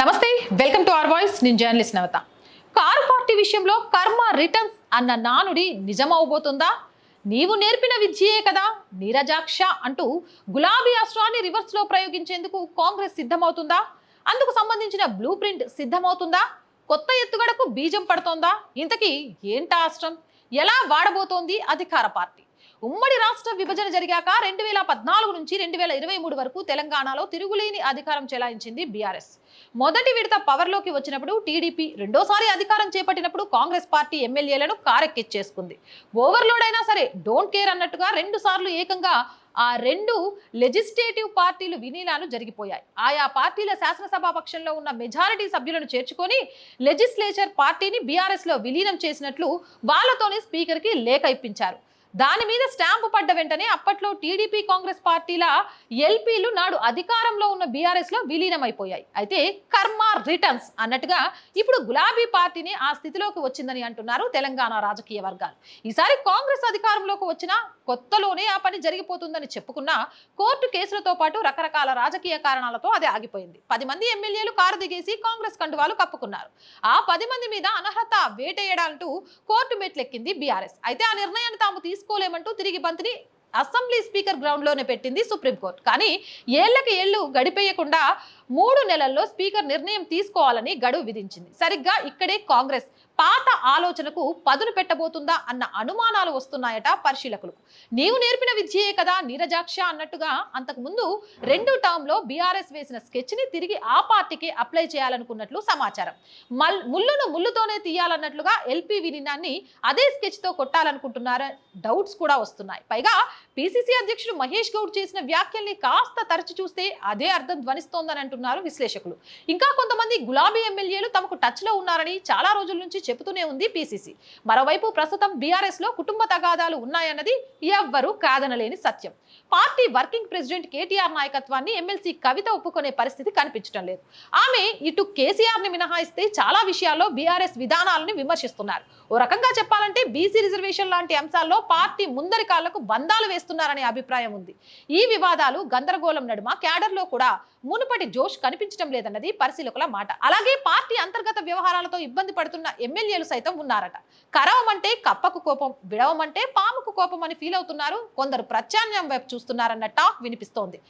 నమస్తే welcome to our voice. నేను journalist Navata. Car party విషయంలో కర్మ రిటర్న్స్ అన్న నానుడి నిజమవబోతుందా? నీవు నేర్పిన విద్యయే కదా నీరజాక్ష అంటూ గులాబీ అస్త్రాన్ని రివర్స్లో ప్రయోగించేందుకు కాంగ్రెస్ సిద్ధమవుతుందా? అందుకు సంబంధించిన బ్లూ ప్రింట్ సిద్ధమవుతుందా? కొత్త ఎత్తుగడకు బీజం పడుతోందా? ఇంతకీ ఏంటా అస్త్రం? ఎలా వాడబోతోంది అధికార పార్టీ? ఉమ్మడి రాష్ట్ర విభజన జరిగాక రెండు వేల పద్నాలుగు నుంచి రెండు వేల ఇరవై మూడు వరకు తెలంగాణలో తిరుగులేని అధికారం చెలాయించింది బీఆర్ఎస్. మొదటి విడత పవర్లోకి వచ్చినప్పుడు టీడీపీ రెండోసారి అధికారం చేపట్టినప్పుడు కాంగ్రెస్ పార్టీ ఎమ్మెల్యేలను కారెక్కిచ్చేసుకుంది. ఓవర్లోడ్ అయినా సరే డోంట్ కేర్ అన్నట్టుగా రెండు సార్లు ఏకంగా ఆ రెండు లెజిస్లేటివ్ పార్టీలు విలీనాలు జరిగిపోయాయి. ఆయా పార్టీల శాసనసభా పక్షంలో ఉన్న మెజారిటీ సభ్యులను చేర్చుకొని లెజిస్లేచర్ పార్టీని బీఆర్ఎస్లో విలీనం చేసినట్లు వాళ్ళతోనే స్పీకర్కి లేఖ ఇప్పించారు. దాని మీద స్టాంపు పడ్డ వెంటనే అప్పట్లో టీడీపీ కాంగ్రెస్ పార్టీల ఎల్పీలు నాడు అధికారంలో ఉన్న బీఆర్ఎస్లో విలీనమైపోయాయి. అయితే కర్మ రిటర్న్స్ అన్నట్టుగా ఇప్పుడు గులాబీ పార్టీని ఆ స్థితిలోకి వచ్చిందని అంటున్నారు తెలంగాణ రాజకీయ వర్గాలు. ఈసారి కాంగ్రెస్ అధికారంలోకి వచ్చిన కొత్తలోనే ఆ పని జరిగిపోతుందని చెప్పుకున్నా కోర్టు కేసులతో పాటు రకరకాల రాజకీయ కారణాలతో అది ఆగిపోయింది. పది మంది ఎమ్మెల్యేలు కారు దిగేసి కాంగ్రెస్ కండువాలు కప్పుకున్నారు. ఆ పది మంది మీద అనర్హత వేటేయడాలంటూ కోర్టు మెట్లెక్కింది బీఆర్ఎస్. అయితే ఆ నిర్ణయాన్ని తాము తీసుకోలేమంటూ తిరిగి బంతిని అసెంబ్లీ స్పీకర్ గ్రౌండ్లోనే పెట్టింది సుప్రీంకోర్టు. కానీ ఏళ్ళకి ఏళ్ళు గడిపేయకుండా మూడు నెలల్లో స్పీకర్ నిర్ణయం తీసుకోవాలని గడువు విధించింది. సరిగ్గా ఇక్కడే కాంగ్రెస్ పాత ఆలోచనకు పదును పెట్టబోతుందా అన్న అనుమానాలు వస్తున్నాయట పరిశీలకులకు నీవు నేర్పిన విద్యయే కదా నీరజాక్ష అన్నట్టుగా అంతకు ముందు రెండు టర్మ్లో బీఆర్ఎస్ వేసిన స్కెచ్ని తిరిగి ఆ పార్టీకి అప్లై చేయాలనుకున్నట్లు సమాచారం. మల్ ముళ్ళును ముళ్ళుతోనే తీయాలన్నట్లుగా ఎల్పీ విలీనాన్ని అదే స్కెచ్తో కొట్టాలనుకుంటున్నారా డౌట్స్ కూడా వస్తున్నాయి. పైగా పిసిసి అధ్యక్షుడు మహేష్ గౌడ్ చేసిన వ్యాఖ్యల్ని కాస్త తరచి చూస్తే అదే అర్థం ధ్వనిస్తోందని అంటున్నారు విశ్లేషకులు. ఇంకా కొంతమంది గులాబీ ఎమ్మెల్యేలు తమకు టచ్లో ఉన్నారని చాలా రోజుల నుంచి చెబుతూనే ఉంది పిసిసి. మరోవైపు ప్రస్తుతం బీఆర్ఎస్లో కుటుంబ తగాదాలు ఉన్నాయన్నది ఎవ్వరూ కాదనలేని సత్యం. పార్టీ వర్కింగ్ ప్రెసిడెంట్ కేటీఆర్ నాయకత్వాన్ని ఎమ్మెల్సీ కవిత ఒప్పుకునే పరిస్థితి కనిపించడం లేదు. ఆమె ఇటు కేసీఆర్ని మినహాయిస్తే చాలా విషయాల్లో బీఆర్ఎస్ విధానాలను విమర్శిస్తున్నారు. ఓ రకంగా చెప్పాలంటే బీసీ రిజర్వేషన్ లాంటి అంశాల్లో పార్టీ ముందరి కాళ్ళకు బంధాలు వేస్తున్నారనే అభిప్రాయం ఉంది. ఈ వివాదాలు గందరగోళం నడుమ క్యాడర్లో కూడా మునుపటి జోష్ కనిపించడం లేదన్నది పరిశీలకుల మాట. అలాగే పార్టీ అంతర్గత వ్యవహారాలతో ఇబ్బంది పడుతున్న ఎమ్మెల్యేలు సైతం ఉన్నారట. కరవమంటే కప్పకు కోపం విడవమంటే పాముకు కోపం అని ఫీల్ అవుతున్నారు. కొందరు ప్రత్యామ్నాయం వైపు చూస్తున్నారన్న టాక్ వినిపిస్తోంది.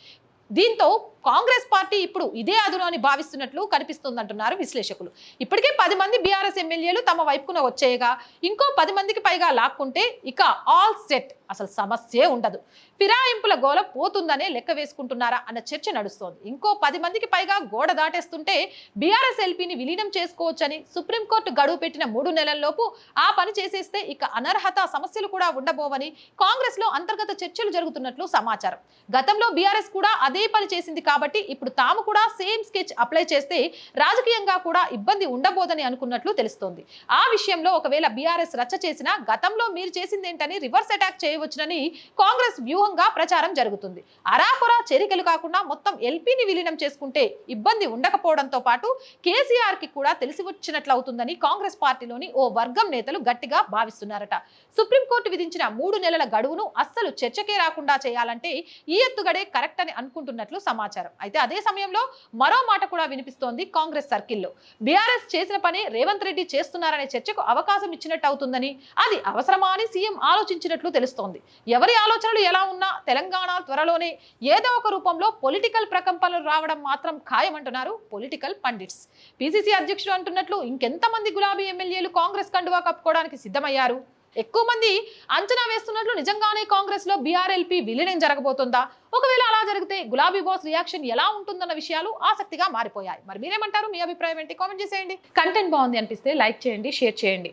దీంతో కాంగ్రెస్ పార్టీ ఇప్పుడు ఇదే అదును అని భావిస్తున్నట్లు కనిపిస్తుందంటున్నారు విశ్లేషకులు. ఇప్పటికే పది మంది బీఆర్ఎస్ ఎమ్మెల్యేలు తమ వైపున వచ్చేయగా ఇంకో పది మందికి పైగా లాక్కుంటే ఇక ఆల్ సెట్. అసలు సమస్యే ఉండదు. ఫిరాయింపుల గోల పోతుందనే లెక్క వేసుకుంటున్నారా అన్న చర్చ నడుస్తోంది. ఇంకో పది మందికి పైగా గోడ దాటేస్తుంటే బీఆర్ఎస్ ఎల్పీని విలీనం చేసుకోవచ్చని సుప్రీంకోర్టు గడువు పెట్టిన మూడు నెలల్లోపు ఆ పని చేసేస్తే ఇక అనర్హత సమస్యలు కూడా ఉండబోవని కాంగ్రెస్లో అంతర్గత చర్చలు జరుగుతున్నట్లు సమాచారం. గతంలో బీఆర్ఎస్ కూడా అదే పని చేసింది కాబట్టి ఇప్పుడు తాము కూడా సేమ్ స్కెచ్ అప్లై చేస్తే రాజకీయంగా కూడా ఇబ్బంది ఉండబోదని అనుకున్నట్లు తెలుస్తోంది. ఆ విషయంలో ఒకవేళ బీఆర్ఎస్ రచ్చ చేసినా గతంలో మీరు చేసిందేంటని రివర్స్ అటాక్ చేయవచ్చునని కాంగ్రెస్ వ్యూహంగా ప్రచారం జరుగుతుంది. అరాకొరా చేరికలు కాకుండా మొత్తం ఎల్పీని విలీనం చేసుకుంటే ఇబ్బంది ఉండకపోవడంతో పాటు కేసీఆర్కి కూడా తెలిసి వచ్చినట్లు అవుతుందని కాంగ్రెస్ పార్టీలోని ఓ వర్గం నేతలు గట్టిగా భావిస్తున్నారట. సుప్రీంకోర్టు విధించిన మూడు నెలల గడువును అస్సలు చర్చకే రాకుండా చేయాలంటే ఈ ఎత్తుగడే కరెక్ట్ అని అనుకుంటున్నట్లు సమాచారం. అయితే అదే సమయంలో మరో మాట కూడా వినిపిస్తోంది కాంగ్రెస్ సర్కిల్లో. బీఆర్ఎస్ చేసిన పని రేవంత్ రెడ్డి చేస్తున్నారనే చర్చకు అవకాశం ఇచ్చినట్టు అవుతుందని అది అవసరమా అని సీఎం ఆలోచించినట్లు తెలుస్తోంది. ఎవరి ఆలోచనలు ఎలా ఉన్నా తెలంగాణ త్వరలోనే ఏదో ఒక రూపంలో పొలిటికల్ ప్రకంపనలు రావడం మాత్రం ఖాయమంటున్నారు పొలిటికల్ పండిట్స్. పిసిసి అధ్యక్షుడు అంటున్నట్లు ఇంకెంతమంది గులాబీ ఎమ్మెల్యేలు కాంగ్రెస్ కండువా కప్పుకోవడానికి సిద్ధమయ్యారు? ఎక్కువ మంది అంచనా వేస్తున్నట్లు నిజంగానే కాంగ్రెస్లో బీఆర్ఎల్పీ విలీనం జరగబోతుందా? ఒకవేళ అలా జరిగితే గులాబీ బాస్ రియాక్షన్ ఎలా ఉంటుందన్న విషయాలు ఆసక్తిగా మారిపోయాయి. మరి మీరేమంటారు? మీ అభిప్రాయం ఏంటి? కామెంట్ చేసేయండి. కంటెంట్ బాగుంది అనిపిస్తే లైక్ చేయండి షేర్ చేయండి.